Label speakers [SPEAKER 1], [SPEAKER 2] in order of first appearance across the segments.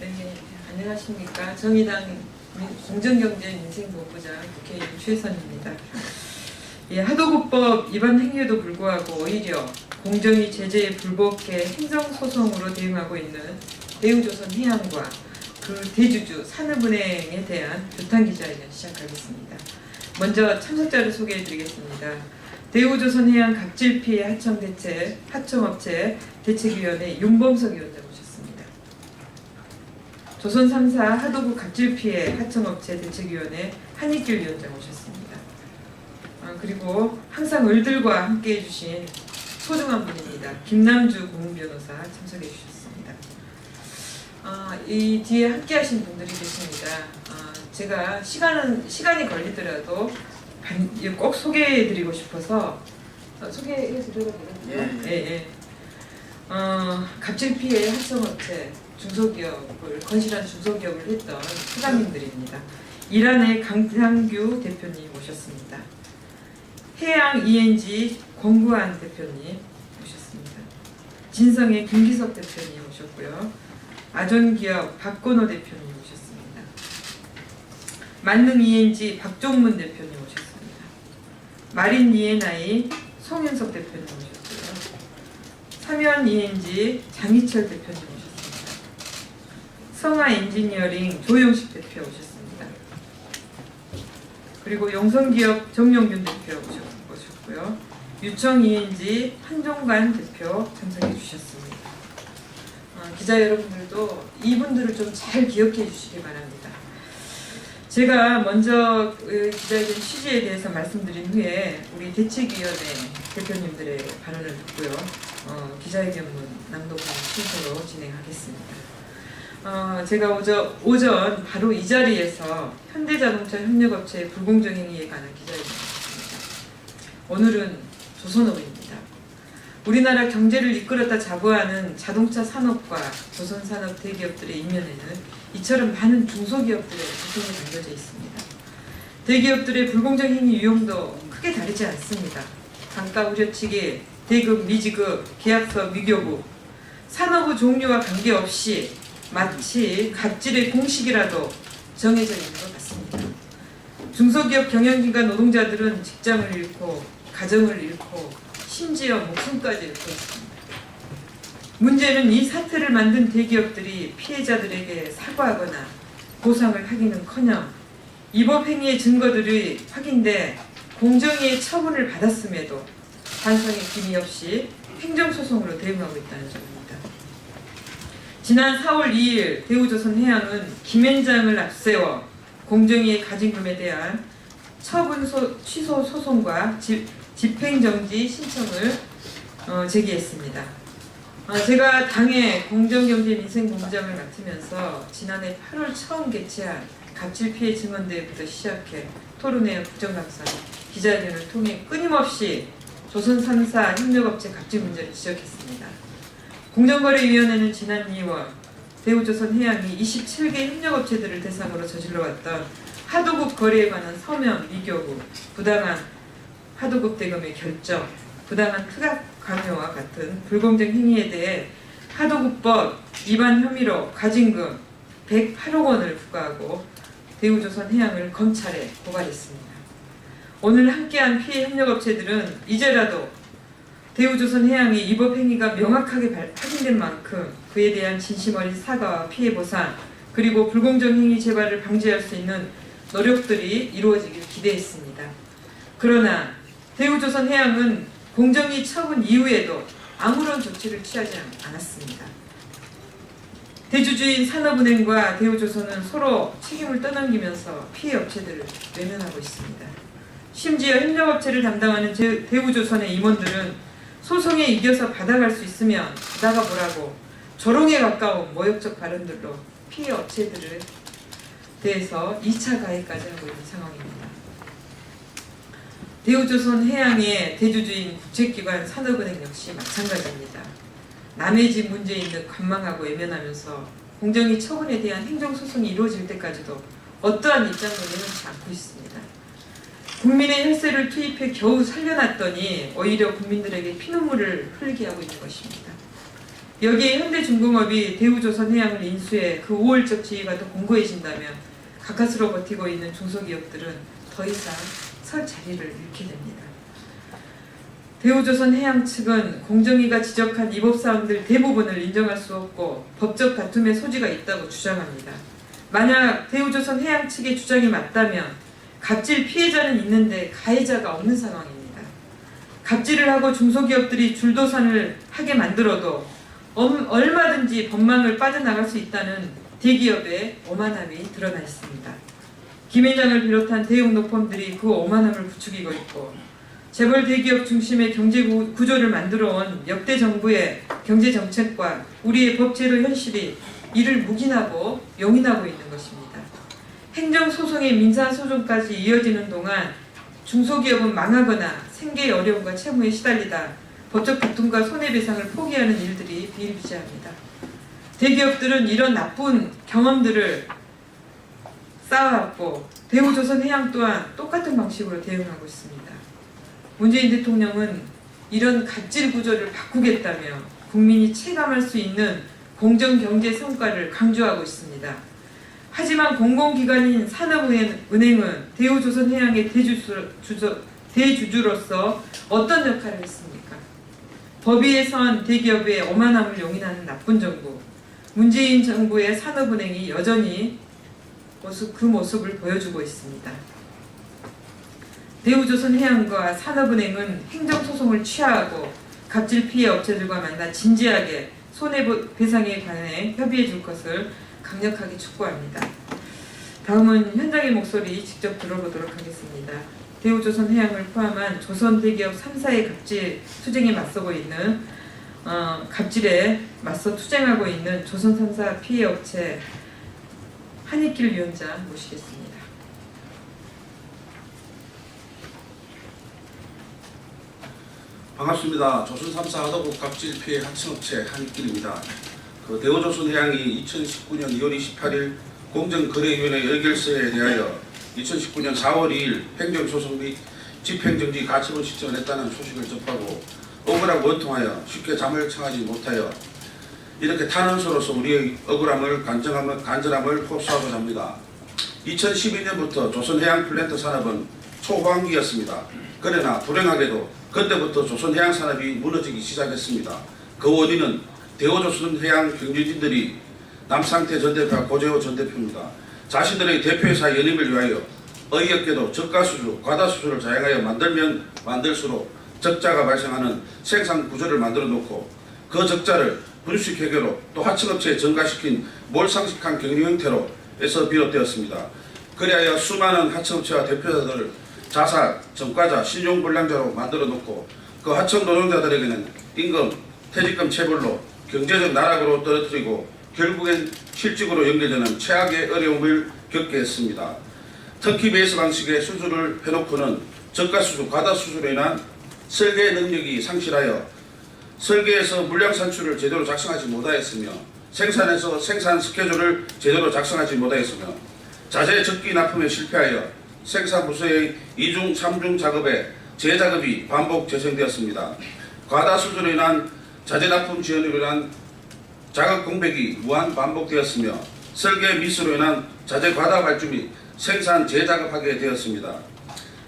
[SPEAKER 1] 네, 안녕하십니까. 정의당 공정경제민생본부장 국회의원 최선입니다. 예, 하도급법 위반 행위에도 불구하고 오히려 공정위 제재에 불복해 행정소송으로 대응하고 있는 대우조선 해양과 그 대주주 산업은행에 대한 교탄 기자회견 시작하겠습니다. 먼저 참석자를 소개해드리겠습니다. 대우조선해양 갑질 피해 하청 대책 하청업체 대책위원회 윤범석 위원장. 조선 3사 하도급 갑질 피해 하청업체 대책위원회 한익길 위원장 오셨습니다. 아, 그리고 항상 을들과 함께 해주신 소중한 분입니다. 김남주 고문변호사 참석해 주셨습니다. 아, 이 뒤에 함께 하신 분들이 계십니다. 아, 제가 시간은 시간이 걸리더라도 반- 이거 꼭 소개해 드리고 싶어서 어, 소개해서 드려도 되나요?
[SPEAKER 2] 예,
[SPEAKER 1] 예, 예. 어, 갑질 피해 하청업체 중소기업을 건실한 중소기업을 했던 사장님들입니다. 이란의 강상규 대표님 오셨습니다. 해양 ENG 권구한 대표님 오셨습니다. 진성의 김기석 대표님 오셨고요. 아존기업 박건호 대표님 오셨습니다. 만능 ENG 박종문 대표님 오셨습니다. 마린 ENI 송윤석 대표님 오셨고요. 사면 ENG 장희철 대표님. 성화 엔지니어링 조용식 대표 오셨습니다. 그리고 영성기업 정용균 대표 오셨- 오셨고요. 유청 ENG 한종관 대표 참석해 주셨습니다. 어, 기자 여러분들도 이분들을 좀 잘 기억해 주시기 바랍니다. 제가 먼저 그 기자회견 취지에 대해서 말씀드린 후에 우리 대책위원회 대표님들의 발언을 듣고요. 어, 기자회견문 낭독하는 순서로 진행하겠습니다. 어, 제가 오전, 오전 바로 이 자리에서 현대자동차 협력업체의 불공정 행위에 관한 기자회견을 했습니다. 오늘은 조선업입니다. 우리나라 경제를 이끌었다 자부하는 자동차 산업과 조선산업 대기업들의 이면에는 이처럼 많은 중소기업들의 고통이 담겨져 있습니다. 대기업들의 불공정 행위 유형도 크게 다르지 않습니다. 단가 우려치기, 대급 미지급, 계약서 미교부, 산업의 종류와 관계없이 마치 갑질의 공식이라도 정해져 있는 것 같습니다. 중소기업 경영진과 노동자들은 직장을 잃고 가정을 잃고 심지어 목숨까지 잃고 있습니다. 문제는 이 사태를 만든 대기업들이 피해자들에게 사과하거나 보상을 하기는커녕 이법 행위의 증거들이 확인돼 공정위의 처분을 받았음에도 반성의 기미 없이 행정소송으로 대응하고 있다는 점입니다. 지난 4월 2일 대우조선 해양은 김앤장을 앞세워 공정위의 가진금에 대한 처분 소, 취소 소송과 집, 집행정지 신청을 어, 제기했습니다. 어, 제가 당의 공정경제민생본부장을 맡으면서 지난해 8월 처음 개최한 갑질 피해 증언대회부터 시작해 토론회 국정감사 기자회견을 통해 끊임없이 조선 3사 협력업체 갑질 문제를 지적했습니다. 공정거래위원회는 지난 2월 대우조선 해양이 27개 협력업체들을 대상으로 저질러왔던 하도급 거래에 관한 서면 미교부, 부당한 하도급 대금의 결정, 부당한 투각 강요와 같은 불공정 행위에 대해 하도급법 위반 혐의로 가진금 108억 원을 부과하고 대우조선 해양을 검찰에 고발했습니다. 오늘 함께한 피해 협력업체들은 이제라도 대우조선 해양이 위법 행위가 명확하게 발- 확인된 만큼 그에 대한 진심 어린 사과와 피해 보상 그리고 불공정 행위 재발을 방지할 수 있는 노력들이 이루어지길 기대했습니다. 그러나 대우조선 해양은 공정위 처분 이후에도 아무런 조치를 취하지 않- 않았습니다. 대주주인 산업은행과 대우조선은 서로 책임을 떠넘기면서 피해 업체들을 외면하고 있습니다. 심지어 협력업체를 담당하는 제- 대우조선의 임원들은 소송에 이겨서 받아갈 수 있으면 받아가 보라고 조롱에 가까운 모욕적 발언들로 피해 업체들을 대해서 2차 가해까지 하고 있는 상황입니다. 대우조선 해양의 대주주인 국책기관 산업은행 역시 마찬가지입니다. 남의 집 문제인 듯 관망하고 외면하면서 공정위 처분에 대한 행정소송이 이루어질 때까지도 어떠한 입장도 내놓지 않고 있습니다. 국민의 혈세를 투입해 겨우 살려놨더니 오히려 국민들에게 피눈물을 흘리게 하고 있는 것입니다. 여기에 현대중공업이 대우조선 해양을 인수해 그 우월적 지위가 더 공고해진다면 가까스로 버티고 있는 중소기업들은 더 이상 설 자리를 잃게 됩니다. 대우조선 해양 측은 공정위가 지적한 위법사항들 대부분을 인정할 수 없고 법적 다툼의 소지가 있다고 주장합니다. 만약 대우조선 해양 측의 주장이 맞다면 갑질 피해자는 있는데 가해자가 없는 상황입니다. 갑질을 하고 중소기업들이 줄도산을 하게 만들어도 엄- 얼마든지 법망을 빠져나갈 수 있다는 대기업의 오만함이 드러나 있습니다. 김 회장을 비롯한 대형 노펌들이 그 오만함을 부추기고 있고 재벌 대기업 중심의 경제 구- 구조를 만들어 온 역대 정부의 경제 정책과 우리의 법제도 현실이 이를 묵인하고 용인하고 있는 것입니다. 행정 소송의 민사 소송까지 이어지는 동안 중소기업은 망하거나 생계의 어려움과 채무에 시달리다 법적 다툼과 손해배상을 포기하는 일들이 비일비재합니다. 대기업들은 이런 나쁜 경험들을 쌓아왔고 대우조선해양 또한 똑같은 방식으로 대응하고 있습니다. 문재인 대통령은 이런 갑질 구조를 바꾸겠다며 국민이 체감할 수 있는 공정경제 성과를 강조하고 있습니다. 하지만 공공기관인 산업은행은 대우조선해양의 대주주, 대주주로서 어떤 역할을 했습니까? 법위에 선 대기업의 오만함을 용인하는 나쁜 정부, 문재인 정부의 산업은행이 여전히 모습, 그 모습을 보여주고 있습니다. 대우조선해양과 산업은행은 행정소송을 취하하고 갑질 피해 업체들과 만나 진지하게 손해배상에 관해 협의해 줄 것을 강력하게 촉구합니다. 다음은 현장의 목소리 직접 들어보도록 하겠습니다. 대우조선 해양을 포함한 조선 대기업 3사의 갑질 투쟁에 맞서고 있는 어, 갑질에 맞서 투쟁하고 있는 조선 3사 피해 업체 한익길 위원장 모시겠습니다.
[SPEAKER 2] 반갑습니다. 조선 3사 하도급 갑질 피해 하청업체 한익길입니다. 그 대우조선해양이 2019년 2월 28일 공정거래위원회 의결서에 대하여 2019년 4월 2일 행정소송 및 집행정지 가처분 신청을 했다는 소식을 접하고 억울하고 원통하여 쉽게 잠을 청하지 못하여 이렇게 탄원서로서 우리의 억울함을 간절함을, 간절함을 호소하고자 합니다. 2012년부터 조선해양 플랜트 산업은 초호황기였습니다. 그러나 불행하게도 그때부터 조선해양 산업이 무너지기 시작했습니다. 그 원인은 대우조선 해양 경제진들이 남상태 전 대표와 고재호 전 대표입니다. 자신들의 대표회사 연임을 위하여 어이없게도 저가 수주, 과다 수주를 자행하여 만들면 만들수록 적자가 발생하는 생산 구조를 만들어 놓고 그 적자를 분식 회계로 또 하청업체에 전가시킨 몰상식한 경영 형태로 에서 비롯되었습니다. 그리하여 수많은 하청업체와 대표자들을 자살, 전과자, 신용불량자로 만들어 놓고 그 하청 노동자들에게는 임금, 퇴직금 체불로 경제적 나락으로 떨어뜨리고 결국엔 실직으로 연결되는 최악의 어려움을 겪게 했습니다. 터키 베이스 방식의 수주를 해놓고는 저가 수주, 과다 수주로 인한 설계 능력이 상실하여 설계에서 물량 산출을 제대로 작성하지 못하였으며 생산에서 생산 스케줄을 제대로 작성하지 못하였으며 자재 적기 납품에 실패하여 생산 부서의 이중, 삼중 작업에 재작업이 반복 재생되었습니다. 과다 수주로 인한 자재 납품 지연으로 인한 작업 공백이 무한 반복되었으며 설계 미스로 인한 자재 과다 발주 및 생산 재작업하게 되었습니다.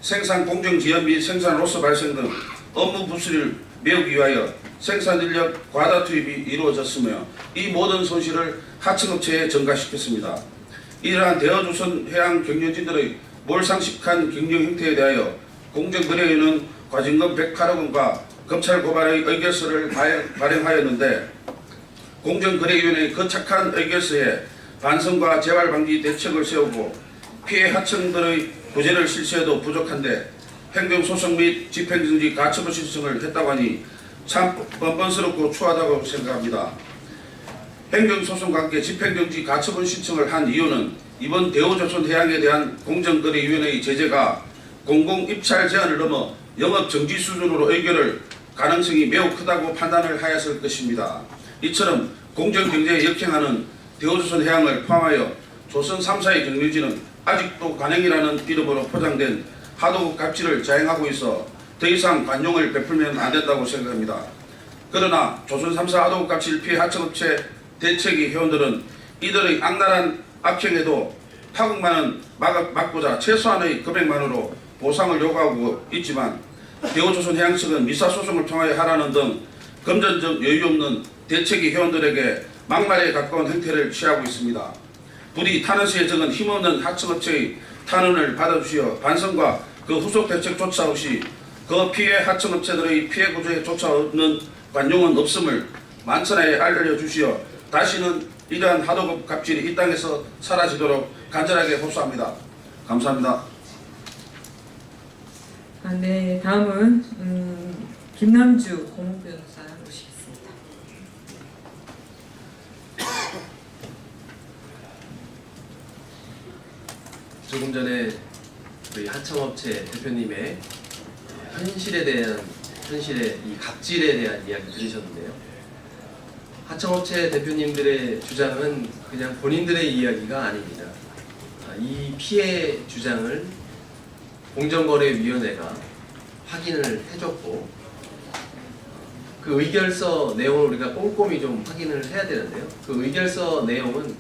[SPEAKER 2] 생산 공정 지연 및 생산 로스 발생 등 업무 부수를 메우기 위하여 생산 인력 과다 투입이 이루어졌으며 이 모든 손실을 하청업체에 전가시켰습니다. 이러한 대어조선 해양 경영진들의 몰상식한 경영 형태에 대하여 공정거래위는 과징금 108억 원과 검찰 고발의 의결서를 발- 발행하였는데 공정거래위원회의 거착한 의결서에 반성과 재발 방지 대책을 세우고 피해 하청들의 구제를 실시해도 부족한데 행정소송 및 집행정지 가처분 신청을 했다고 하니 참 뻔뻔스럽고 추하다고 생각합니다. 행정소송과 함께 집행정지 가처분 신청을 한 이유는 이번 대우조선해양에 대한 공정거래위원회의 제재가 공공입찰 제한을 넘어 영업 정지 수준으로 의결할 가능성이 매우 크다고 판단을 하였을 것입니다. 이처럼 공정경제에 역행하는 대우조선 해양을 포함하여 조선 3사의 경유지는 아직도 관행이라는 이름으로 포장된 하도 갑질을 자행하고 있어 더 이상 관용을 베풀면 안 된다고 생각합니다. 그러나 조선 3사 하도급 갑질 피해 하청업체 대책위 회원들은 이들의 악랄한 악행에도 파국만은 막, 막고자 최소한의 금액만으로 보상을 요구하고 있지만 대우조선해양 측은 미사 소송을 통하여 하라는 등 금전적 여유 없는 대책위 회원들에게 막말에 가까운 행태를 취하고 있습니다. 부디 탄원서에 적은 힘없는 하청업체의 탄원을 받아주시어 반성과 그 후속 대책 조차 없이 그 피해 하청업체들의 피해 구조에 조차 없는 관용은 없음을 만천하에 알려주시어 다시는 이러한 하도급 갑질이 이 땅에서 사라지도록 간절하게 호소합니다. 감사합니다.
[SPEAKER 1] 아, 네, 다음은 음, 김남주 고문 변호사 모시겠습니다.
[SPEAKER 3] 조금 전에 우리 하청업체 대표님의 현실에 대한 현실의 이 갑질에 대한 이야기 들으셨는데요. 하청업체 대표님들의 주장은 그냥 본인들의 이야기가 아닙니다. 아, 이 피해 주장을 공정거래위원회가 확인을 해줬고 그 의결서 내용을 우리가 꼼꼼히 좀 확인을 해야 되는데요. 그 의결서 내용은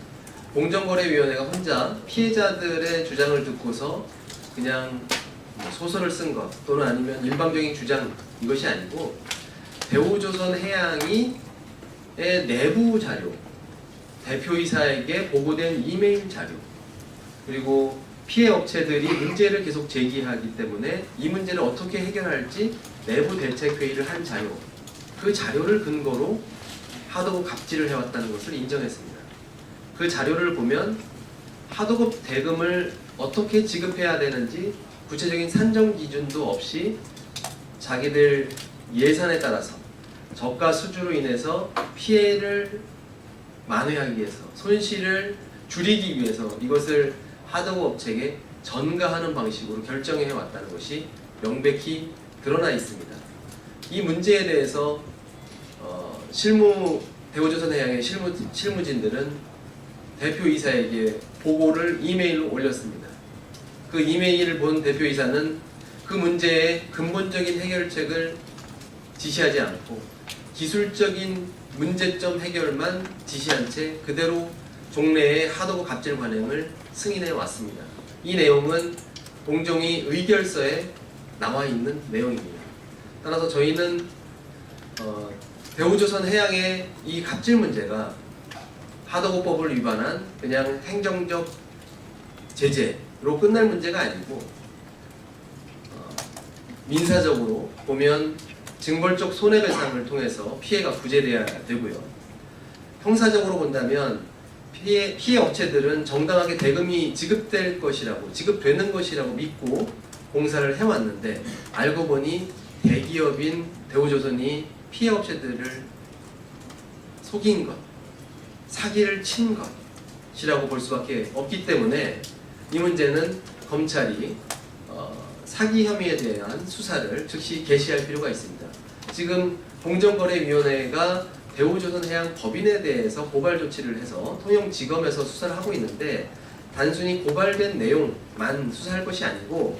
[SPEAKER 3] 공정거래위원회가 혼자 피해자들의 주장을 듣고서 그냥 뭐 소설을 쓴 것 또는 아니면 일방적인 주장 이것이 아니고 대우조선해양이 의 내부 자료 대표이사에게 보고된 이메일 자료 그리고 피해 업체들이 문제를 계속 제기하기 때문에 이 문제를 어떻게 해결할지 내부 대책 회의를 한 자료 그 자료를 근거로 하도급 갑질을 해왔다는 것을 인정했습니다. 그 자료를 보면 하도급 대금을 어떻게 지급해야 되는지 구체적인 산정 기준도 없이 자기들 예산에 따라서 저가 수주로 인해서 피해를 만회하기 위해서 손실을 줄이기 위해서 이것을 하도급 업체에 전가하는 방식으로 결정해 왔다는 것이 명백히 드러나 있습니다. 이 문제에 대해서 어, 실무 대우조선 해양의 실무 실무진들은 대표이사에게 보고를 이메일로 올렸습니다. 그 이메일을 본 대표이사는 그 문제의 근본적인 해결책을 지시하지 않고 기술적인 문제점 해결만 지시한 채 그대로 종래의 하도급 갑질 관행을 승인해 왔습니다. 이 내용은 공정위 의결서에 나와 있는 내용입니다. 따라서 저희는 어, 대우조선 해양의 이 갑질 문제가 하도급법을 위반한 그냥 행정적 제재로 끝날 문제가 아니고 어, 민사적으로 보면 징벌적 손해배상을 통해서 피해가 구제돼야 되고요. 형사적으로 본다면 피해, 피해 업체들은 정당하게 대금이 지급될 것이라고 지급되는 것이라고 믿고 공사를 해왔는데 알고 보니 대기업인 대우조선이 피해 업체들을 속인 것, 사기를 친 것이라고 볼 수밖에 없기 때문에 이 문제는 검찰이 어, 사기 혐의에 대한 수사를 즉시 개시할 필요가 있습니다. 지금 공정거래위원회가 대우조선해양 법인에 대해서 고발 조치를 해서 통영지검에서 수사를 하고 있는데 단순히 고발된 내용만 수사할 것이 아니고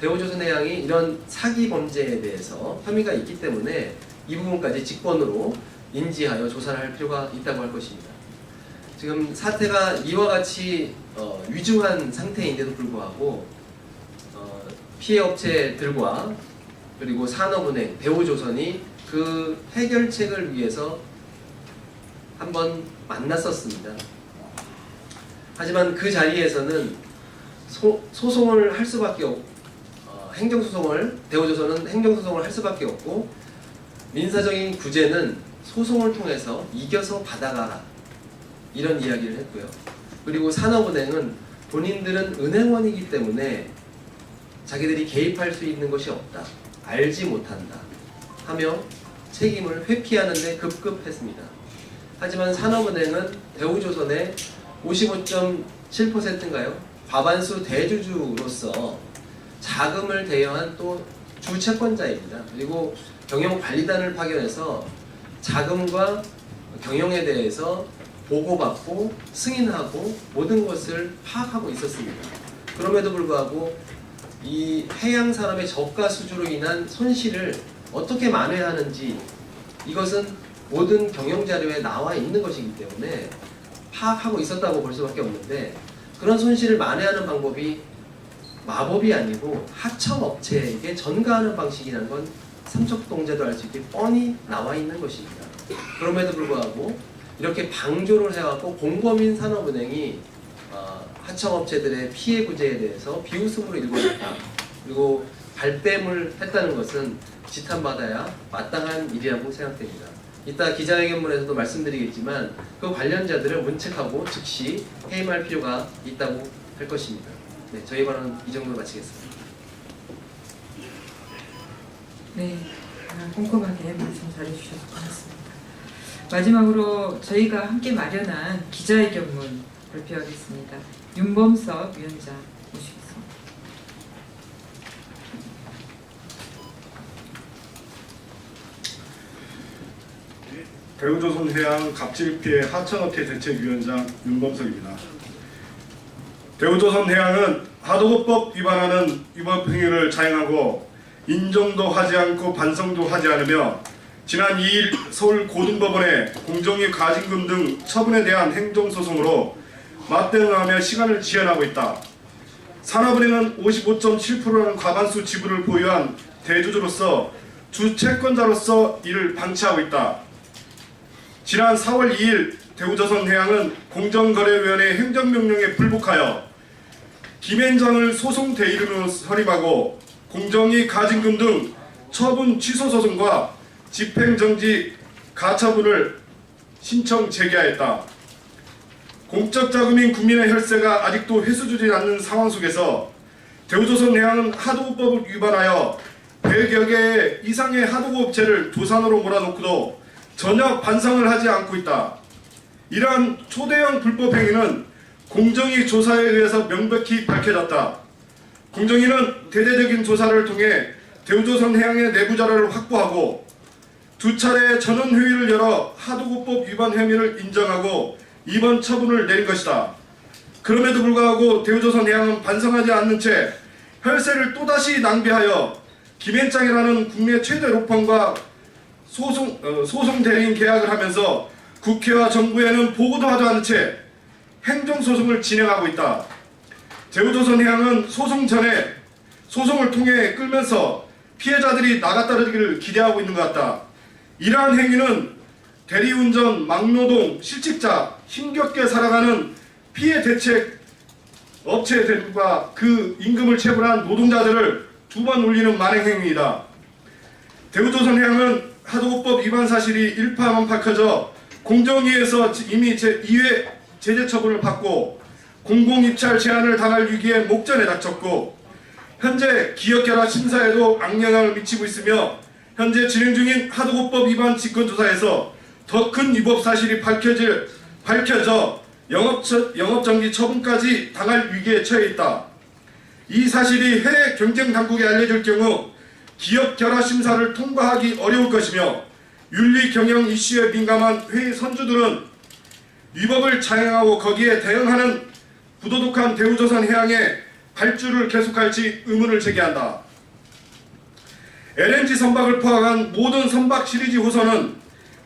[SPEAKER 3] 대우조선해양이 이런 사기 범죄에 대해서 혐의가 있기 때문에 이 부분까지 직권으로 인지하여 조사를 할 필요가 있다고 할 것입니다. 지금 사태가 이와 같이 어, 위중한 상태인데도 불구하고 어, 피해 업체들과 그리고 산업은행, 대우조선이 그 해결책을 위해서 한번 만났었습니다. 하지만 그 자리에서는 소, 소송을 할 수밖에 없, 어, 행정소송을 대우조선은 행정소송을 할 수밖에 없고 민사적인 구제는 소송을 통해서 이겨서 받아가라 이런 이야기를 했고요. 그리고 산업은행은 본인들은 은행원이기 때문에 자기들이 개입할 수 있는 것이 없다. 알지 못한다. 하며 책임을 회피하는 데 급급했습니다. 하지만 산업은행은 대우조선의 55.7%인가요? 과반수 대주주로서 자금을 대여한 또 주채권자입니다. 그리고 경영관리단을 파견해서 자금과 경영에 대해서 보고받고 승인하고 모든 것을 파악하고 있었습니다. 그럼에도 불구하고 이 해양 산업의 저가 수주로 인한 손실을 어떻게 만회하는지 이것은 모든 경영 자료에 나와 있는 것이기 때문에 파악하고 있었다고 볼 수밖에 없는데 그런 손실을 만회하는 방법이 마법이 아니고 하청업체에게 전가하는 방식이라는 건 삼척동자도 알 수 있게 뻔히 나와 있는 것입니다. 그럼에도 불구하고 이렇게 방조를 해갖고 공범인 산업은행이 어, 하청업체들의 피해 구제에 대해서 비웃음으로 일궈냈다. 그리고 발뺌을 했다는 것은 지탄받아야 마땅한 일이라고 생각됩니다. 이따 기자회견문에서도 말씀드리겠지만 그 관련자들을 문책하고 즉시 해임할 필요가 있다고 할 것입니다. 네, 저희 발언은 이 정도로 마치겠습니다.
[SPEAKER 1] 네, 아, 꼼꼼하게 말씀 잘해주셔서 고맙습니다. 마지막으로 저희가 함께 마련한 기자회견문 발표하겠습니다. 윤범석 위원장 모시겠습니다.
[SPEAKER 4] 대우조선해양 갑질 피해 하청업체 대책위원장 윤범석입니다. 대우조선해양은 하도급법 위반하는 위법 행위를 자행하고 인정도 하지 않고 반성도 하지 않으며 지난 2일 서울 고등법원에 공정위 가진금 등 처분에 대한 행정소송으로 맞대응하며 시간을 지연하고 있다. 산업은행은 55.7%라는 과반수 지분을 보유한 대주주로서 주 채권자로서 이를 방치하고 있다. 지난 4월 2일 대우조선해양은 공정거래위원회 행정명령에 불복하여 김앤장을 소송 대리인으로 선임하고 공정위 가진금 등 처분 취소 소송과 집행정지 가처분을 신청 제기하였다. 공적 자금인 국민의 혈세가 아직도 회수되지 않는 상황 속에서 대우조선해양은 하도급법을 위반하여 100여 개의 이상의 하도급 업체를 두산으로 몰아놓고도 전혀 반성을 하지 않고 있다. 이러한 초대형 불법 행위는 공정위 조사에 의해서 명백히 밝혀졌다. 공정위는 대대적인 조사를 통해 대우조선 해양의 내부 자료를 확보하고 두 차례 전원 회의를 열어 하도급법 위반 혐의를 인정하고 이번 처분을 내린 것이다. 그럼에도 불구하고 대우조선 해양은 반성하지 않는 채 혈세를 또다시 낭비하여 김앤장이라는 국내 최대 로펌과 소송, 어, 소송 대리인 계약을 하면서 국회와 정부에는 보고도 하지 않은 채 행정 소송을 진행하고 있다. 대우조선해양은 소송 전에 소송을 통해 끌면서 피해자들이 나가떨어지기를 기대하고 있는 것 같다. 이러한 행위는 대리운전, 막노동, 실직자, 힘겹게 살아가는 피해 대책 업체들과 그 임금을 체불한 노동자들을 두 번 울리는 만행 행위이다. 대우조선해양은 하도급법 위반 사실이 일파만파커져 공정위에서 이미 제2회 제재 처분을 받고 공공입찰 제한을 당할 위기에 목전에 닥쳤고 현재 기업결합 심사에도 악영향을 미치고 있으며 현재 진행 중인 하도급법 위반 직권조사에서 더 큰 위법 사실이 밝혀질 밝혀져 영업 영업정지 처분까지 당할 위기에 처해 있다. 이 사실이 해외 경쟁 당국에 알려질 경우 기업 결합 심사를 통과하기 어려울 것이며 윤리 경영 이슈에 민감한 회의 선주들은 위법을 자행하고 거기에 대응하는 부도덕한 대우조선 해양에 발주를 계속할지 의문을 제기한다. LNG 선박을 포함한 모든 선박 시리즈 호선은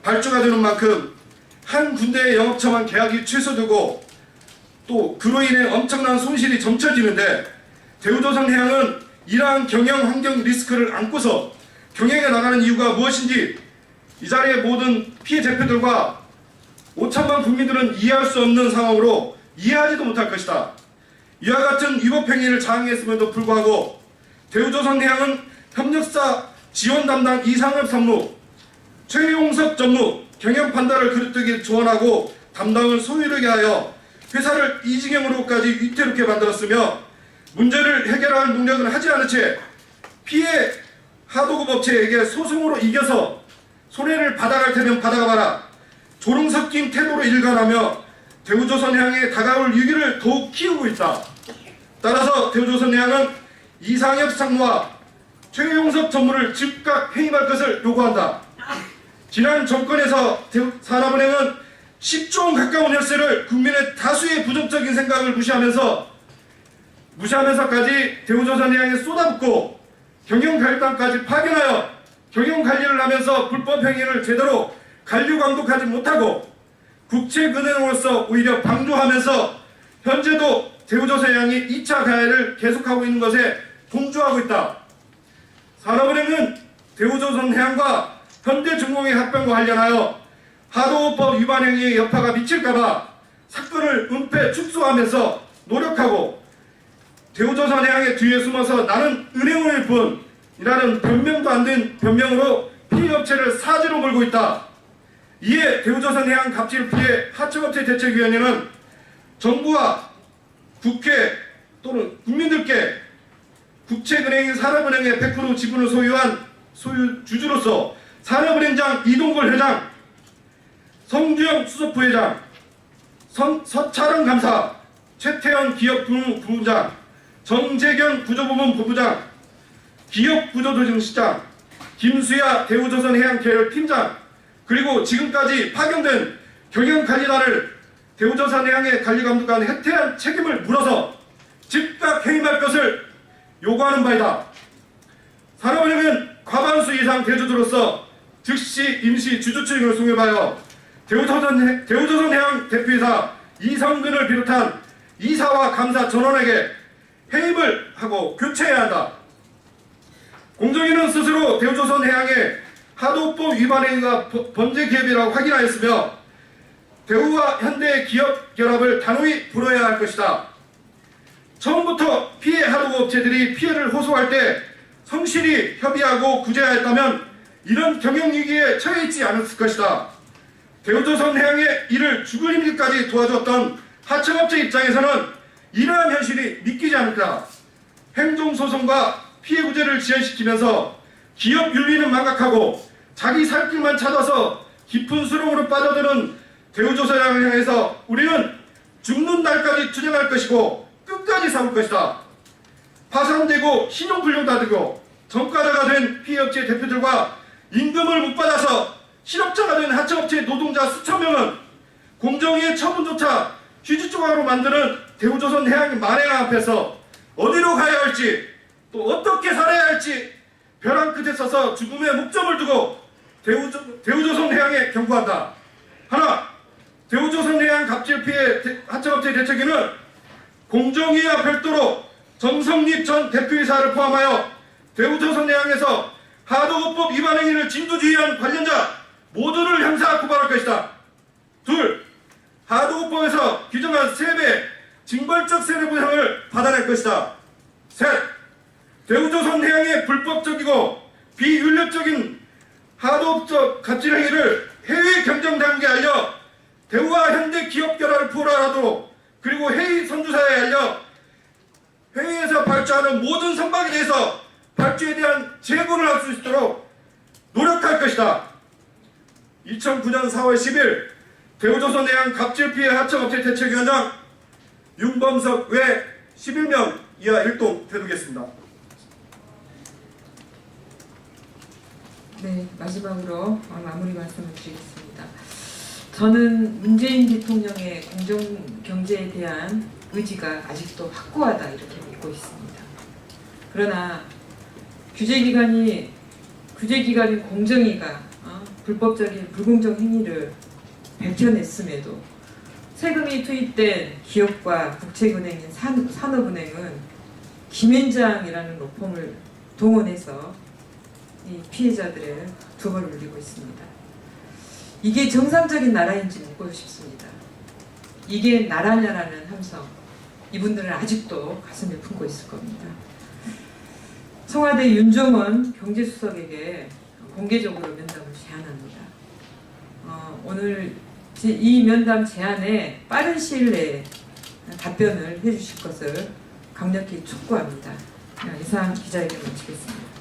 [SPEAKER 4] 발주가 되는 만큼 한 군데의 영업처만 계약이 취소되고 또 그로 인해 엄청난 손실이 점쳐지는데 대우조선 해양은 이러한 경영 환경 리스크를 안고서 경영에 나가는 이유가 무엇인지 이 자리의 모든 피해 대표들과 5천만 국민들은 이해할 수 없는 상황으로 이해하지도 못할 것이다. 이와 같은 위법 행위를 자행했음에도 불구하고 대우조선해양은 협력사 지원 담당 이상엽 상무, 최용석 전무 경영 판단을 그릇되게 조언하고 담당을 소유하게 하여 회사를 이직형으로까지 위태롭게 만들었으며 문제를 해결할 능력을 하지 않은 채 피해 하도급 업체에게 소송으로 이겨서 손해를 받아갈 테면 받아가봐라 조롱 섞인 태도로 일관하며 대우조선 해양에 다가올 위기를 더욱 키우고 있다. 따라서 대우조선 해양은 이상엽 상무와 최용석 전무를 즉각 해임할 것을 요구한다. 지난 정권에서 산업은행은 10조 원 가까운 혈세를 국민의 다수의 부정적인 생각을 무시하면서 무시하면서까지 대우조선 해양에 쏟아붓고 경영 결단까지 파견하여 경영 관리를 하면서 불법 행위를 제대로 관리 감독하지 못하고 국책은행으로서 오히려 방조하면서 현재도 대우조선 해양이 2차 가해를 계속하고 있는 것에 동조하고 있다. 산업은행은 대우조선 해양과 현대중공의 합병과 관련하여 하도법 위반 행위의 여파가 미칠까봐 사건을 은폐 축소하면서 노력하고 대우조선해양의 뒤에 숨어서 나는 은행원일 뿐 이라는 변명도 안 된 변명으로 피해 업체를 사지로 몰고 있다. 이에 대우조선 해양 갑질 피해 하청업체 대책위원회는 정부와 국회 또는 국민들께 국책은행인 산업은행의 100% 지분을 소유한 소유 주주로서 산업은행장 이동걸 회장, 성주영 수석부회장, 선, 서차령 감사, 최태현 기업부부장, 정재경 구조부문 부부장, 기업구조조정시장, 김수야 대우조선해양계열 팀장, 그리고 지금까지 파견된 경영관리단을 대우조선해양의 관리감독관 해태한 책임을 물어서 즉각 해임할 것을 요구하는 바이다. 산업은행은 과반수 이상 대주주로서 즉시 임시 주주총회를 송해하여 대우조선, 대우조선해양 대표이사 이성근을 비롯한 이사와 감사 전원에게 해임을 하고 교체해야 한다. 공정위는 스스로 대우조선 해양의 하도법 위반 행위가 버- 범죄 기업이라고 확인하였으며 대우와 현대의 기업 결합을 단호히 불어야 할 것이다. 처음부터 피해 하도급 업체들이 피해를 호소할 때 성실히 협의하고 구제하였다면 이런 경영위기에 처해 있지 않았을 것이다. 대우조선 해양의 이를 죽을 힘들까지 도와줬던 하청업체 입장에서는 이러한 현실이 믿기지 않을까. 행정소송과 피해 구제를 지연시키면서 기업 윤리는 망각하고 자기 살 길만 찾아서 깊은 수렁으로 빠져드는 대우조선해양을 향해서 우리는 죽는 날까지 투쟁할 것이고 끝까지 싸울 것이다. 파산되고 신용불량다되고 전과자가 된 피해업체 대표들과 임금을 못 받아서 실업자가 된 하청업체 노동자 수천 명은 공정위의 처분조차 휴지 조각으로 만드는 대우조선 해양 만행아 앞에서 어디로 가야 할지 또 어떻게 살아야 할지 벼랑 끝에 서서 죽음의 목적을 두고 대우조, 대우조선 해양에 경고한다. 하나, 대우조선 해양 갑질 피해 대- 하청업체 대책위는 공정위와 별도로 정성립 전 대표이사를 포함하여 대우조선 해양에서 하도급법 위반 행위를 진두지휘한 관련자 모두를 형사 고발할 것이다. 둘, 하도급법에서 규정한 세배 징벌적 세뇌부상을 받아낼 것이다. 셋, 대우조선 해양의 불법적이고 비윤리적인 하도업적 갑질 행위를 해외 경정당국에 알려 대우와 현대 기업 결합을 포괄하도록 그리고 해외 선주사에 알려 회의에서 발주하는 모든 선박에 대해서 발주에 대한 재고를 할 수 있도록 노력할 것이다. 2009년 4월 10일 대우조선 해양 갑질 피해 하청업체 대책위원장 윤범석 외 11명 이하 1동 되두겠습니다.
[SPEAKER 1] 네, 마지막으로 어, 마무리 말씀을 드리겠습니다. 저는 문재인 대통령의 공정 경제에 대한 의지가 아직도 확고하다 이렇게 믿고 있습니다. 그러나 규제기관이 규제기관인 공정위가 어, 불법적인 불공정 행위를 밝혀냈음에도 세금이 투입된 기업과 국책은행인 산, 산업은행은 김앤장이라는 로펌을 동원해서 이 피해자들의 두벌을 울리고 있습니다. 이게 정상적인 나라인지 묻고 싶습니다. 이게 나라냐라는 함성, 이분들은 아직도 가슴에 품고 있을 겁니다. 청와대 윤종원 경제수석에게 공개적으로 면담을 제안합니다. 어, 오늘 제- 이 면담 제안에 빠른 시일 내에 답변을 해주실 것을 강력히 촉구합니다. 이상 기자회견 마치겠습니다.